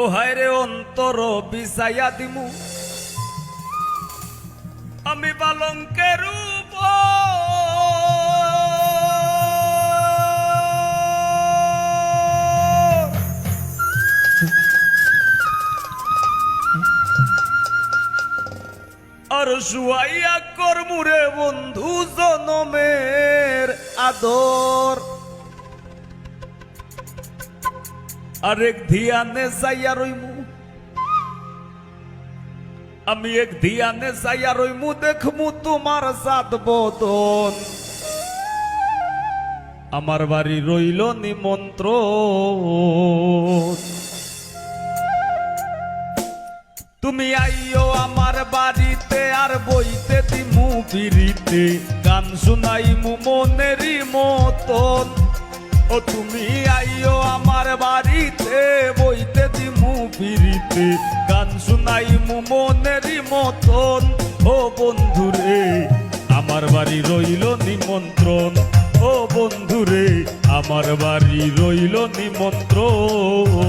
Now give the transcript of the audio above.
ও হায় রে অন্তর বিছাইয়া দিমু। আমি পালঙ্কের আর শুয়াইয়া কর্মুরে বন্ধু জনমের আদর। আরেক ধিয়ানে যাইয়া রইমু। আমি এক ধিয়ানে যাইয়া রইমু, দেখমু তোমার সাত বদন। আমার বাড়ি রইল নিমন্ত্রণ। তুমি আইও আমার বাড়িতে আর বইতে দিমু বিড়িতে। গান শুনাইমু মনেরই মতন। ও তুমি আইও আমার বিড়িতে গান শুনাই মনেরই মতন। ও বন্ধুরে, আমার বাড়ি রইল নিমন্ত্রণ। ও বন্ধুরে, আমার বাড়ি রইল নিমন্ত্রণ।